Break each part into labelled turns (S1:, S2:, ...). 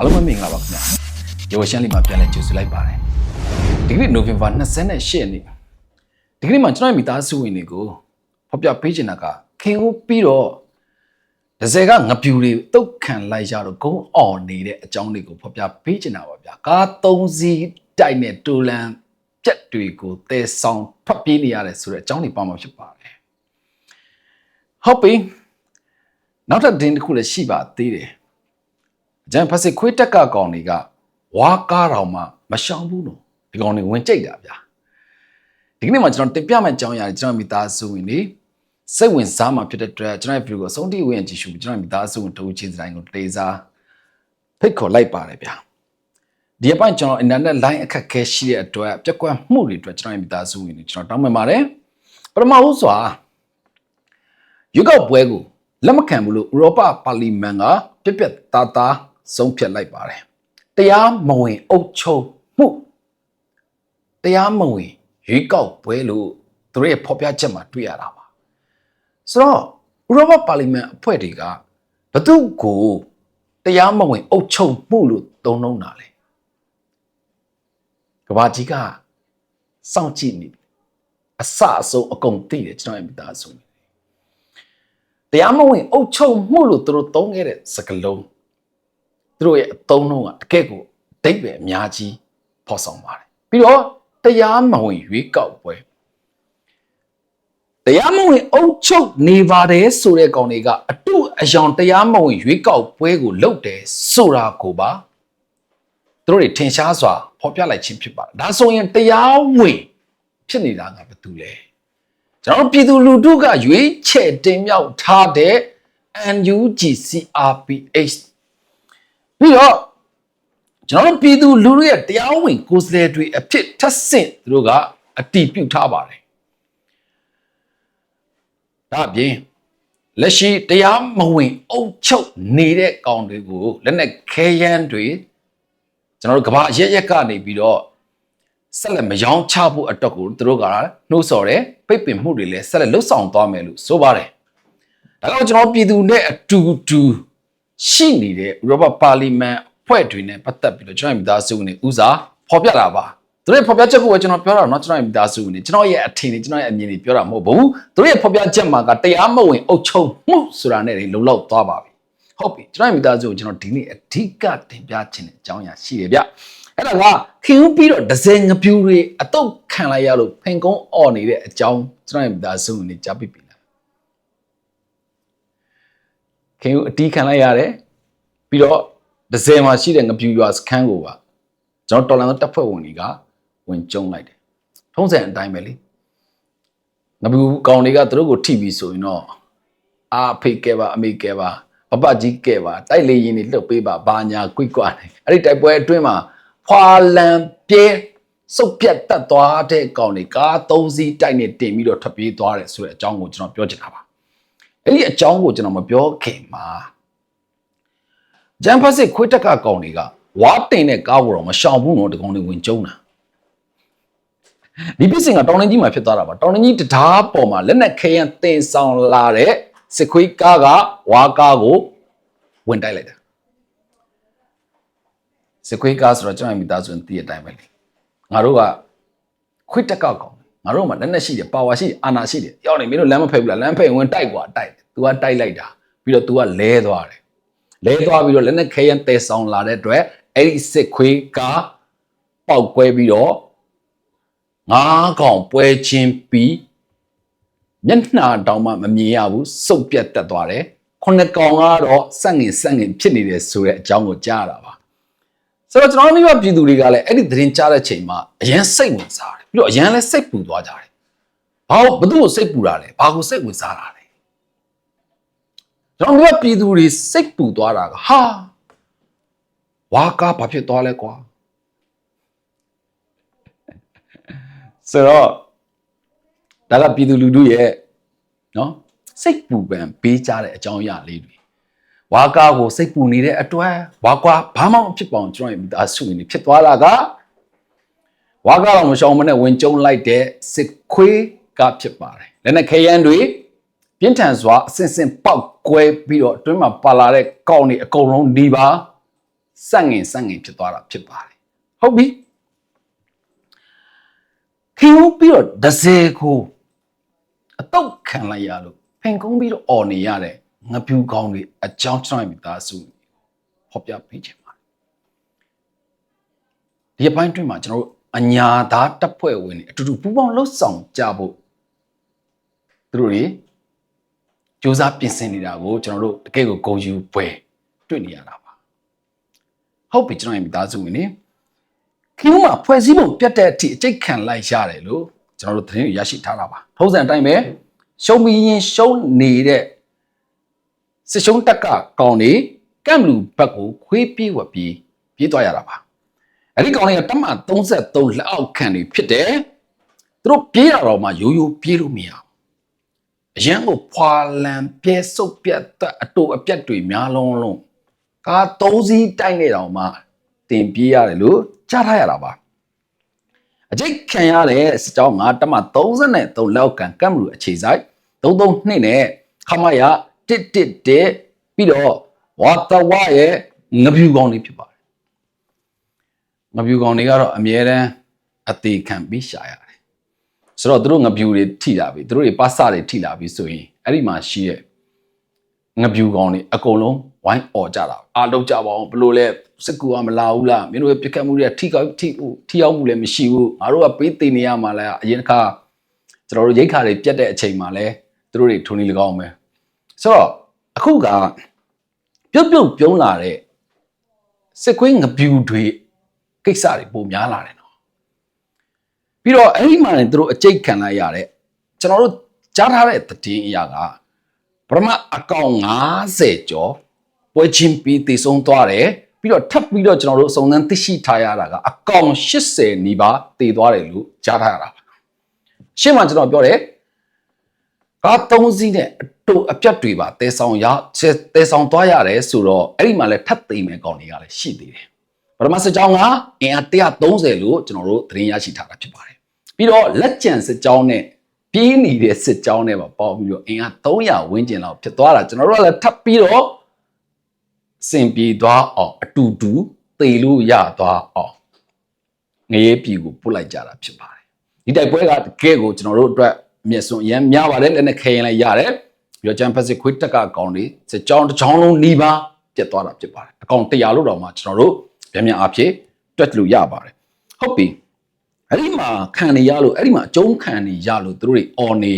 S1: အားလုံးပဲမင်္ဂလာပါခင်ဗျာရောရှမ်းလေးမှာပြန်လဲကြိုဆိုလိုက်ပါတယ်ဒီကနေ့နိုဝင်ဘာ28ရက်နေ့ဒီကနေ့မှာကျွန်တော်ရဲ့မိသားစုဝင်တွေကိုဖော်ပြပေးချင်တာကခင်ဦးပြီးတော့ဒဇယ်ကငပြူတွေတုတ်ခံလိုက်ရတော့ဂုံးအော်နေတဲ့အကြောင်းတွေကိုဖော်ပြပေးချင်တာပါဗျာကား၃စီးတိုက်နဲ့တူလန်ပြက်တွေကိုတဲဆောင်ထွက်ပြေးနေရတယ်ဆိုတဲ့အကြောင်းတွေပါမှာဖြစ်ပါတယ်ဟုတ်ပြီနောက်ထပ်ဒင်းတစ်ခုလည်းရှိပါသေးတယ် ဂျန်ဖက်စစ်ခွေးတက်ကကောင်တွေကဝါကားတော်မှမရှောင်ဘူးလို့ဒီကောင်တွေဝင်ကြိတ်တာဗျာဒီကနေ့မှာကျွန်တော်တင်ပြမယ့်အကြောင်းအရာတွေကျွန်တော်မိသားစုဝင်တွေစိတ်ဝင်စားမှဖြစ်တဲ့အတွက်ကျွန်တော်ရဲ့ဗီဒီယိုကိုအဆုံးထိဝင်ကြည့်ရှုပြီးကျွန်တော်မိသားစုဝင်တို့ချင်းစတိုင်းကိုတေးစားဖိတ်ခေါ်လိုက်ပါတယ်ဗျာဒီအပိုင်းကျွန်တော်အင်တာနက်လိုင်းအခက်အခဲရှိတဲ့အတွက်ပြက်ကွက်မှုတွေအတွက်ကျွန်တော်ရဲ့မိသားစုဝင်တွေကျွန်တော်တောင်းပန်ပါတယ်ပထမဦးစွာရွေးကောက်ပွဲကိုလက်မခံဘူးလို့ဥရောပပါလီမန်ကပြက်ပြက်သားသား ဆုံးဖြတ်လိုက်ပါတယ်တရားမဝင်အုပ်ချုပ်မှုတရားမဝင်ရွေးကောက်ပွဲလို့သူတို့ရဲ့ဖော်ပြချက်မှာတွေ့ရတာပါဆိုတော့ဥရောပပါလီမန်အဖွဲ့တွေကဘသူကိုတရားမဝင်အုပ်ချုပ်မှုလို့သုံးနှုန်းတာလေကဘာကြီးကစောင့်ကြည့်နေပြီအစအဆုံးအကုန်သိတယ်ကျွန်တော်ရဲ့မိသားစုတရားမဝင်အုပ်ချုပ်မှုလို့သူတို့သုံးခဲ့တဲ့စကားလုံး သူတို့ရဲ့အသုံးနှုန်းကတကယ့်ကိုအတိတ်ပဲအများကြီးဖော်ဆောင်ပါတယ်ပြီးတော့တရားမဝင်ရွေးကောက်ပွဲတရားမဝင်အုပ်ချုပ်နေပါတယ်ဆိုတဲ့ကောင်တွေကအတုအယောင်တရားမဝင်ရွေးကောက်ပွဲကိုလုပ်တယ်ဆိုတာကိုပါသူတို့တွေထင်ရှားစွာဖော်ပြလိုက်ခြင်းဖြစ်ပါတယ်ဒါဆိုရင်တရားဝင်ဖြစ်နေတာကဘာတူလဲကျွန်တော်တို့ပြည်သူလူထုကရွေးချယ်တင်မြှောက်ထားတဲ့ NUGCRPH ပြီးတော့ကျွန်တော်တို့ပြည်သူလူထုရဲ့တရားဝင်ကိုယ်စားလှယ်တွေအဖြစ်ထပ်ဆင့်သူတို့ကအတီးပြုတ်ထားပါတယ်ဒါအပြင်လက်ရှိတရားမဝင်အုပ်ချုပ်နေတဲ့ကောင်တွေကိုလက်နက်ခဲယမ်းတွေကျွန်တော်တို့ကဘာရက်ရက်ကနေပြီးတော့ဆက်လက်မယောင်းချဖို့အတွက်ကိုသူတို့ကနှိုးဆော်တယ်ပိတ်ပင်မှုတွေလည်းဆက်လက်လှုပ်ဆောင်သွားမယ်လို့ဆိုပါတယ်ဒါကြောင့်ကျွန်တော်ပြည်သူနဲ့အတူတူ ရှိနေတဲ့ဥရောပပါလီမန်အဖွဲ့တွေနဲ့ပတ်သက်ပြီးတော့ကျွန်တော်မိသားစုဝင်တွေဦးစားဖော်ပြတာပါသူတို့ရဲ့ဖော်ပြချက်ကိုပဲကျွန်တော်ပြောတာเนาะကျွန်တော်ရဲ့မိသားစုဝင်တွေကျွန်တော်ရဲ့အထင်တွေကျွန်တော်ရဲ့အမြင်တွေပြောတာမဟုတ်ဘူးသူတို့ရဲ့ဖော်ပြချက်မှာကတရားမဝင်အုပ်ချုပ်မှုဆိုတာနဲ့လုံလောက်သွားပါပြီဟုတ်ပြီကျွန်တော်ရဲ့မိသားစုကိုကျွန်တော်ဒီနေ့အဓိကတင်ပြခြင်းတဲ့အကြောင်းအရာရှိတယ်ဗျအဲ့ဒါကခင်ဦးပြီးတော့ဒဇယ်ငပြူတွေအတုတ်ခံလိုက်ရလို့ဖင်ကုန်းអော်နေတဲ့အကြောင်းကျွန်တော်ရဲ့မိသားစုဝင်တွေကြားပြီးပြီ ခင်ဦးအတီးခံလိုက်ရတယ်ပြီးတော့ဒဇယ်မှာရှိတဲ့ငပြူရွာစခန်းကိုပါကျွန်တော်တော်လန်တပ်ဖွဲ့ဝင်တွေကဝင်ကျုံလိုက်တယ်ထုံးစံအတိုင်းပဲလေငပြူကောင်တွေကသူတို့ကိုထိပြီးဆိုရင်တော့အာဖေကဲပါအမေကဲပါပပကြီးကဲပါတိုက်လေရင်တွေလှုပ်ပေးပါဘာညာကွိကွာတယ်အဲ့ဒီတိုက်ပွဲအတွင်းမှာဖွာလန်ပြဲစုပ်ပြတ်တက်သွားတဲ့ကောင်တွေကား၃စီးတိုက်နေတင်ပြီးတော့ထွက်ပြေးသွားတယ်ဆိုတဲ့အကြောင်းကိုကျွန်တော်ပြောချင်တာပါ အဲ့ဒီအကြောင်းကိုကျွန်တော်မပြောခင်မှာဂျမ်ဖတ်စစ်ခွေးတက်ကကောင်တွေကဝါတင်တဲ့ကားကိုတော့မရှောင်ဘူးနော်ဒီကောင်တွေဝင်ကျုံတာဒီပြစ်စင်ကတောင်တင်းကြီးမှာဖြစ်သွားတာပါတောင်တင်းကြီးတံတားပေါ်မှာလက်နက်ခဲယမ်းတင်ဆောင်လာတဲ့စစ်ခွေးကားကဝါကားကိုဝင်တိုက်လိုက်တာစစ်ခွေးကားဆိုတော့ကျွန်တော်မိသားစုသိတဲ့အတိုင်းပဲလေငါတို့ကခွေးတက်ကောက်ကောင် ငါတို့မှာလက်နက်ရှိတယ်ပါဝါရှိတယ်အာနာရှိတယ်ရောက်နေမင်းတို့လမ်းမဖက်ဘူးလားလမ်းဖက်ဝင်တိုက်กว่าတိုက်တယ် तू ကတိုက်လိုက်တာပြီးတော့ तू ကလဲသွားတယ်လဲသွားပြီးတော့လက်နက်ခဲယမ်းတဲဆောင်လာတဲ့အတွက်အဲ့ဒီစစ်ခွေးကားပေါက်ကွဲပြီးတော့ငါးကောင်ပွဲချင်းပြီးမျက်နှာတောင်မှမမြင်ရဘူးစုပ်ပြတ်တက်သွားတယ်ခုနှစ်ကောင်ကတော့စက်ငင်စက်ငင်ဖြစ်နေတယ်ဆိုတဲ့အကြောင်းကိုကြားရတာပါဆိုတော့ကျွန်တော်တို့မိဘပြည်သူတွေကလည်းအဲ့ဒီသတင်းကြားတဲ့ချိန်မှာအရန်စိတ်ဝင်စားတယ် ပြီးတော့အရန်လည်းစိတ်ပူသွားကြတယ်ဘာလို့ဘသူ့ကိုစိတ်ပူတာလဲဘာကိုစိတ်ဝင်စားတာလဲကျွန်တော်မိဘပြည်သူတွေစိတ်ပူသွားတာကဟာဝါကားဘာဖြစ်သွားလဲကွာဆိုတော့ဒါကပြည်သူလူထုရဲ့နော်စိတ်ပူပန်ပေးကြတဲ့အကြောင်းအရာလေးတွေဝါကားကိုစိတ်ပူနေတဲ့အတွက်ဝါကွာဘာမှမဖြစ်ပါအောင်ကျွန်တော်ရဲ့မိသားစုဝင်တွေဖြစ်သွားတာက ဝါကားတော့မရှောင်မနဲ့ဝင်ကျုံလိုက်တဲ့စစ်ခွေးကဖြစ်ပါတယ်လက်နက်ခဲယမ်းတွေပြင်းထန်စွာအစင်စင်ပေါက်ကွဲပြီးတော့အတွင်းမှာပါလာတဲ့ကောင်းတွေအကုန်လုံးဒီပါစန့်ငင်စန့်ငင်ဖြစ်သွားတာဖြစ်ပါတယ်ဟုတ်ပြီခင်ဦးပြီးတော့ဒဇယ်ကိုအတော့ခံလိုက်ရလို့ဖင်ကုန်းပြီးတော့អော်နေရတဲ့ငပြူကောင်းတွေအကြောင်းကျွန်တော်မိသားစုဟောပြပေးချင်ပါတယ်ဒီအပိုင်းတွင်မှာကျွန်တော်တို့ အညာသားတပ်ဖွဲ့ဝင်တွေအတူတူပူးပေါင်းလှုပ်ဆောင်ကြဖို့သူတို့တွေစူးစမ်းပြင်ဆင်နေတာကိုကျွန်တော်တို့တကယ့်ကိုဂုဏ်ယူပွဲတွေ့နေရတာပါဟုတ်ပြီကျွန်တော်ရဲ့မိသားစုဝင်နေခင်ဗျာဖွဲ့စည်းပုံပြတ်တဲ့အထိအကျိတ်ခံလိုက်ရတယ်လို့ကျွန်တော်တို့သတင်းရရှိထားတာပါထုံးစံအတိုင်းပဲရှုံးပြီးရင်ရှုံးနေတဲ့စစ်ရှုံးတက်ကကောင်းနေကန့်လူဘက်ကိုခွေးပြေးဝက်ပြီးပြေးသွားရတာပါ အဲ့ဒီကောင်လေးကတမန်33လက်အောက်ခံနေဖြစ်တယ်သူတို့ပြေးရတော့မှရိုးရိုးပြေးလို့မရဘူးအရန်ကိုဖွာလန်ပြဲစုပ်ပြတ်သက်အတူအပြတ်တွေများလုံးလုံးကားသုံးစီးတိုက်နေတော့မှတင်ပြေးရတယ်လို့ကြားထားရတာပါအကျိတ်ခံရတဲ့စစ်ကြောင်းကတမ33လောက်ကန်ကမ်မရူအခြေဆိုင်332နဲ့ခမရ111ပြီးတော့ဝါတဝရဲ့ငပြူကောင်းလေးဖြစ်ပါတယ် ငပြူကောင်းတွေကတော့အမြဲတမ်းအသေးခံပြီးရှာရတယ်ဆိုတော့သူတို့ငပြူတွေထိလာပြီသူတို့တွေပါစတွေထိလာပြီဆိုရင်အဲ့ဒီမှာရှိရဲ့ငပြူကောင်းတွေအကုန်လုံးဝိုင်းអော်ကြတာအာလောက်ကြပါအောင်ဘလို့လဲစကူကမလာဘူးလားမင်းတို့ရဲ့ပြစ်ခတ်မှုတွေကထိကောက်ထိထိရောက်မှုလည်းမရှိဘူးငါတို့ကပေးတင်နေရမှာလဲအရင်တစ်ခါကျွန်တော်တို့ရိတ်ခါတွေပြတ်တဲ့အချိန်မှာလဲသူတို့တွေထုံနေလကောင်းမယ်ဆိုတော့အခုကပြုတ်ပြုတ်ပြုံးလာတဲ့စစ်ကွင်းငပြူတွေ ကိစ္စတွေပုံများလာတယ်နော်ပြီးတော့အဲ့ဒီမှာလည်းသူတို့အကျိတ်ခံလိုက်ရတဲ့ကျွန်တော်တို့ကြားထားတဲ့သတင်းအရာကပရမအကောင့်90ကျော်ပွဲချင်းပြီးတည်ဆုံးသွားတယ်ပြီးတော့ထပ်ပြီးတော့ကျွန်တော်တို့စုံစမ်းသိရှိထားရတာကအကောင့်80နီးပါးတည်သွားတယ်လို့ကြားထားရတာပါရှင်းမှကျွန်တော်ပြောတယ်ကား၃စီးနဲ့အတူအပြတ်တွေပါတဲဆောင်ရတဲဆောင်သွားရတယ်ဆိုတော့အဲ့ဒီမှာလည်းထပ်သိမ်းမယ်ကောင်းတွေကလည်းရှိသေးတယ် ပထမစစ်ကြောင်းကအင်အား130လို့ကျွန်တော်တို့သတင်းရရှိထားတာဖြစ်ပါတယ်ပြီးတော့လက်ကျန်စစ်ကြောင်းနဲ့ပြေးနေတဲ့စစ်ကြောင်းနဲ့ပါပေါင်းပြီးတော့အင်အား300ဝန်းကျင်လောက်ဖြစ်သွားတာကျွန်တော်တို့ကလည်းထပ်ပြီးတော့စင်ပြေသွားအောင်အတူတူသေလို့ရသွားအောင်ငရေပြည်ကိုပုတ်လိုက်ကြတာဖြစ်ပါတယ်ဒီတိုက်ပွဲကတကယ်ကိုကျွန်တော်တို့အတွက်အမျက်စွန်အရင်များပါတယ်လက်နဲ့ခဲရင်လည်းရတယ်ပြီးတော့ဂျမ်ဖက်စစ်ခွေးတက်ကအကောင်တွေစစ်ကြောင်းတစ်ချောင်းလုံးနှီးပါပြတ်သွားတာဖြစ်ပါတယ်အကောင်100လို့တော့မှကျွန်တော်တို့ ဗျမြန်အားဖြင့်တွက်လို့ရပါတယ်ဟုတ်ပြီအဲ့ဒီမှာခံနေရလို့အဲ့ဒီမှာအကျုံးခံနေရလို့သူတို့တွေအော်နေ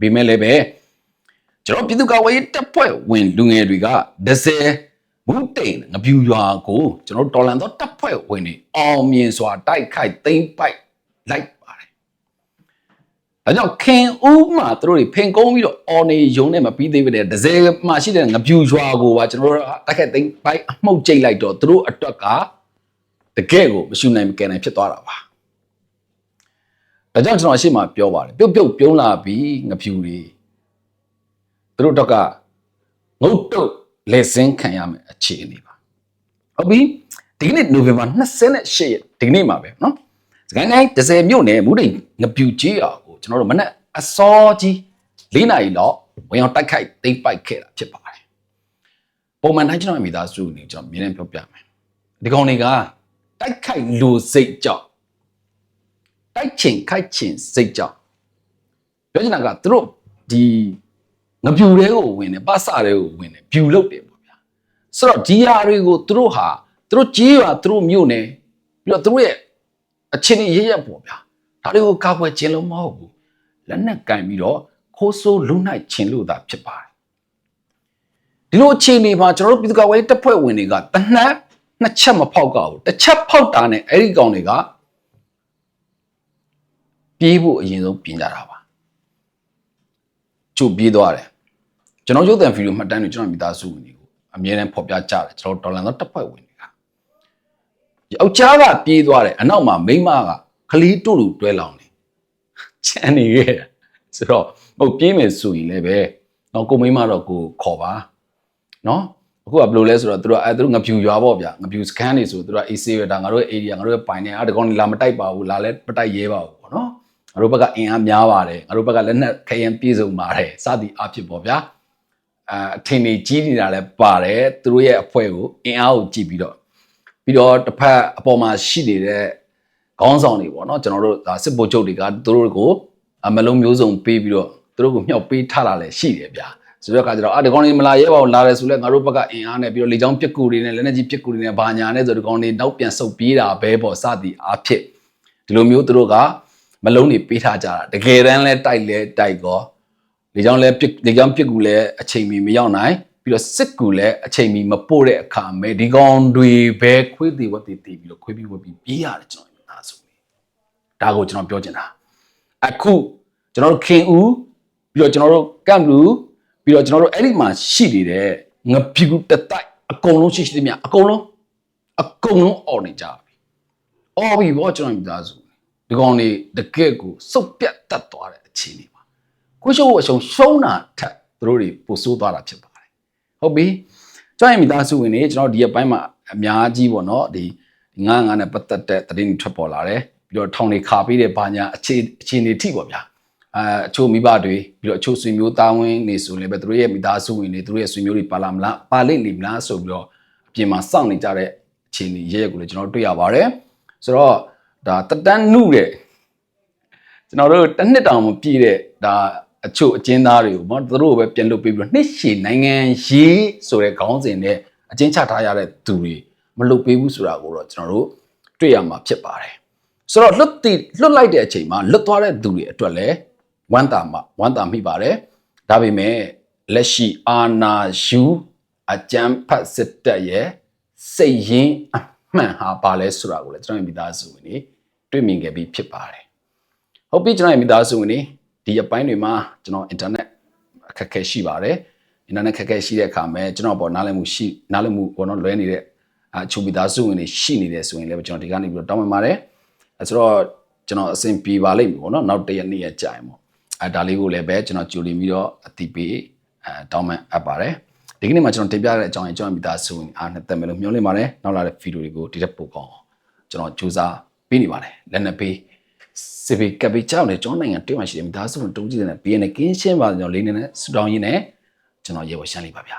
S1: ပြီးမဲ့လည်းပဲကျွန်တော်ပြည်သူ့ကာကွယ်ရေးတပ်ဖွဲ့ဝင်လူငယ်တွေကဒဇယ်မူတိန်ငပြူရွာကိုကျွန်တော်တော်လန်သောတပ်ဖွဲ့ဝင်တွေအောင်မြင်စွာတိုက်ခိုက်သိမ်းပိုက်လိုက်ပါတယ်။ ဒါကြောင့်ခင်ဦးမှာသူတို့တွေဖင်ကုန်းပြီးတော့အော်နေယုံနဲ့မပြီးသေးပဲတဲ့ဒဇယ်မှာရှိတဲ့ငပြူရွာကိုပါကျွန်တော်တို့တိုက်ခိုက်သိမ်းပိုက်အမှုတ်ကျိတ်လိုက်တော့သူတို့အတွက်ကတကယ်ကိုမရှိနိုင်မကယ်နိုင်ဖြစ်သွားတာပါ။ဒါကြောင့်ကျွန်တော်အရှိမပြောပါတယ်ပြုတ်ပြုတ်ပြုံးလာပြီးငပြူတွေသူတို့တော့ကငုတ်တုတ်လက်စင်းခံရမယ်အခြေအနေပါဟုတ်ပြီဒီကနေ့နိုဝင်ဘာ28ရက်ဒီကနေ့မှာပဲเนาะစကိုင်းတိုင်း30မြို့နယ်မူဒိန်ငပြူကြီးအောင် ကိုကျွန်တော်တို့မနေ့အစောကြီး၄နာရီလောက်ဝင်အောင်တိုက်ခိုက်သိမ်းပိုက်ခဲ့တာဖြစ်ပါတယ်ပုံမှန်တိုင်းကျွန်တော်မိသားစုနေကျွန်တော်မြင်နေပြောပြမယ်ဒီကောင်တွေကတိုက်ခိုက်လူစိတ်ကြောင့်တိုက်ချင်ခိုက်ချင်စိတ်ကြောင့်ပြောချင်တာကသူတို့ဒီငပြူတွေကိုဝင်တယ်ပတ်စတွေကိုဝင်တယ်ဖြူလုတ်တယ်ပေါ့ဗျာဆိုတော့ဒီဟာတွေကိုသူတို့ဟာသူတို့ကြီးရွာသူတို့မြို့နယ်ပြီးတော့သူတို့ရဲ့အချင်းကြီးရရက်ပေါ့ဗျာဒါတွေကိုကောက်ွယ်ခြင်းလို့မဟုတ်ဘူး လက်နဲ့ကင်ပြီးတော့ခိုးဆိုးလုံနိုင်ခြင်းလို့သာဖြစ်ပါတယ်ဒီလိုအခြေအနေမှာကျွန်တော်တို့ပြည်သူ့ကာကွယ်ရေးတပ်ဖွဲ့ဝင်တွေကတနက်နှစ်ချက်မဖောက်ကောက်ဘူးတစ်ချက်ဖောက်တာနဲ့အဲ့ဒီကောင်တွေကပြေးဖို့အရင်ဆုံးပြင်ကြတာပါချုပ်ပြေးသွားတယ်ကျွန်တော်ရုပ်သံဗီဒီယိုမှတ်တမ်းတွေကျွန်တော်မိသားစုဝင်တွေကိုအမြဲတမ်းဖော်ပြကြတယ်ကျွန်တော်ဒေါ်လာတော့တပ်ဖွဲ့ဝင်တွေကယောက်ျားကပြေးသွားတယ်အနောက်မှာမိန်းမကခလီးတို့လူတွဲလောင်နေ ချန်နေခဲ့ဆိုတော့ဟုတ်ပြေးမယ်ဆိုရင်လည်းပဲတော့ကိုမိန်းမတော့ကိုခေါ်ပါနော်အခုကဘယ်လိုလဲဆိုတော့သူတို့အဲသူတို့ငပြူရွာပေါ့ဗျာငပြူစကန်နေဆိုသူတို့ AC ရတာငါတို့ရဲ့ area ငါတို့ရဲ့ပိုင်နေအားတကောင်းလာမတိုက်ပါဘူးလာလဲမတိုက်ရဲပါဘူးပေါ့နော်ငါတို့ဘက်ကအင်အားများပါတယ်ငါတို့ဘက်ကလက်နက်ခရင်ပြည့်စုံပါတယ်စသည်အဖြစ်ပေါ့ဗျာအအထင်ကြီးကြီးနေတာလည်းပါတယ်သူတို့ရဲ့အဖွဲ့ကိုအင်အားကိုကြည့်ပြီးတော့ပြီးတော့တစ်ဖက်အပေါ်မှာရှိနေတဲ့ ခေါင်းဆောင်တွေပေါ့နော်ကျွန်တော်တို့ဒါစစ်ဗိုလ်ချုပ်တွေကသူတို့ကိုအမလုံးမျိုးစုံပေးပြီးတော့သူတို့ကိုမြှောက်ပေးထားတာလည်းရှိတယ်ဗျာဆိုတော့အခါကျတော့အာဒီကောင်တွေမလာရဲပါဘူးလာတယ်ဆိုလဲငါတို့ဘက်ကအင်အားနဲ့ပြီးတော့လေချောင်းပြက်ကူတွေနဲ့လက်နက်ကြီးပြက်ကူတွေနဲ့ဘာညာနဲ့ဆိုတော့ဒီကောင်တွေနောက်ပြန်ဆုတ်ပြေးတာပဲပေါ့စသည်အားဖြင့်ဒီလိုမျိုးသူတို့ကမလုံးတွေပေးထားကြတာတကယ်တမ်းလဲတိုက်လဲတိုက်ကောလေကြောင်းလဲပြစ်လေကြောင်းပြစ်ကူလဲအချိန်မီမရောက်နိုင်ပြီးတော့စစ်ကူလဲအချိန်မီမပို့တဲ့အခါမဲဒီကောင်တွေပဲခွေးသေးဝတ်သေးသေးပြီးတော့ခွေးပြီးဝတ်ပြီးပြေးရတယ်ကျွန်တော် ဒါဆိုနေဒါကိုကျွန်တော်ပြောချင်တာအခုကျွန်တော်တို့ခင်ဦးပြီးတော့ကျွန်တော်တို့ကမ်လူပြီးတော့ကျွန်တော်တို့အဲ့ဒီမှာရှိနေတဲ့ငပြူတတိုက်အကုန်လုံးရှိရှိသမျှအကုန်လုံးအကုန်လုံးអော်နေကြပြီអော်ပြီဗောကျွန်တော်မိသားစုဒီကောင်တွေတကယ့်ကိုစုပ်ပြတ်တတ်သွားတဲ့အခြေအနေပါကိုရှုံးကိုအရှုံးရှုံးတာထက်သူတို့တွေပိုဆိုးသွားတာဖြစ်ပါတယ်ဟုတ်ပြီကျွန်တော်ရဲ့မိသားစုဝင်တွေကျွန်တော်ဒီရက်ပိုင်းမှာအများကြီးပေါ့နော်ဒီ ငါးငါးနဲ့ပတ်သက်တဲ့သတင်းတွေထွက်ပေါ်လာတယ်ပြီးတော့ထောင်တွေခါပေးတဲ့ဘာညာအခြေအခြေအနေထိပေါ့ဗျာအဲအချို့မိဘတွေပြီးတော့အချို့ဆွေမျိုးသားဝင်းနေဆိုရင်ပဲသူတို့ရဲ့မိသားစုဝင်တွေသူတို့ရဲ့ဆွေမျိုးတွေပါလာမလားပါလိမ့်နေမလားဆိုပြီးတော့အပြင်မှာစောင့်နေကြတဲ့အခြေအနေရဲရဲကိုလည်းကျွန်တော်တို့တွေ့ရပါတယ်ဆိုတော့ဒါတက်တန်းနှုတဲ့ကျွန်တော်တို့တစ်နှစ်တောင်မပြည့်တဲ့ဒါအချို့အကျဉ်းသားတွေကိုပေါ့သူတို့ပဲပြန်လုပ်ပေးပြီးတော့နှစ်ရှည်နိုင်ငံရေးဆိုတဲ့ခေါင်းစဉ်နဲ့အကျဉ်းချထားရတဲ့သူတွေ မလုပ်ပေးဘူးဆိုတာကိုတော့ကျွန်တော်တို့တွေ့ရမှာဖြစ်ပါတယ်ဆိုတော့လွတ်တည်လွတ်လိုက်တဲ့အချိန်မှာလွတ်သွားတဲ့သူတွေအတွက်လည်းဝမ်းသာမှာဝမ်းသာမိပါတယ်ဒါပေမဲ့လက်ရှိအာနာယူအကြမ်းဖတ်စစ်တပ်ရဲ့စိတ်ရင်းအမှန်ဟာပါလဲဆိုတာကိုလည်းကျွန်တော်ရဲ့မိသားစုဝင်တွေတွေ့မြင်ခဲ့ပြီးဖြစ်ပါတယ်ဟုတ်ပြီကျွန်တော်ရဲ့မိသားစုဝင်တွေဒီအပိုင်းတွေမှာကျွန်တော်အင်တာနက်အခက်အခဲရှိပါတယ်အင်တာနက်အခက်အခဲရှိတဲ့အခါမှာကျွန်တော်ပေါ်နားလည်မှုရှိနားလည်မှုပေါ်တော့လွဲနေတဲ့ အချို့မိသားစုဝင်တွေရှိနေတယ်ဆိုရင်လည်းကျွန်တော်ဒီကနေပြီးတော့တောင်းပန်ပါတယ်အဲဆိုတော့ကျွန်တော်အဆင်ပြေပါလိမ့်မယ်ပေါ့နော်နောက်တစ်ရက်နေ့ရက်ကြာရင်ပေါ့အဲဒါလေးကိုလည်းပဲကျွန်တော်ကြိုတင်ပြီးတော့အတိပေးအဲတောင်းပန်အပ်ပါတယ်ဒီကနေ့မှာကျွန်တော်တင်ပြတဲ့အကြောင်းအကြောင်းမိသားစုဝင်အားနဲ့တက်မယ်လို့မျှော်လင့်ပါတယ်နောက်လာတဲ့ဗီဒီယိုတွေကိုဒီတက်ပို့ကောင်းအောင်ကျွန်တော်ကြိုးစားပေးနေပါတယ်လက်နက်ပေးစစ်ဘေးကပ်ပြီးကြောက်နေကျွန်တော်နိုင်ငံတွေ့မှရှိတယ်မိသားစုဝင်တုံးကြည့်တဲ့ဘေးနဲ့ကင်းရှင်းပါကြောင့်လေးနေနဲ့ဆူတောင်းရင်းနဲ့ကျွန်တော်ရေဝရှမ်းလေးပါဗျာ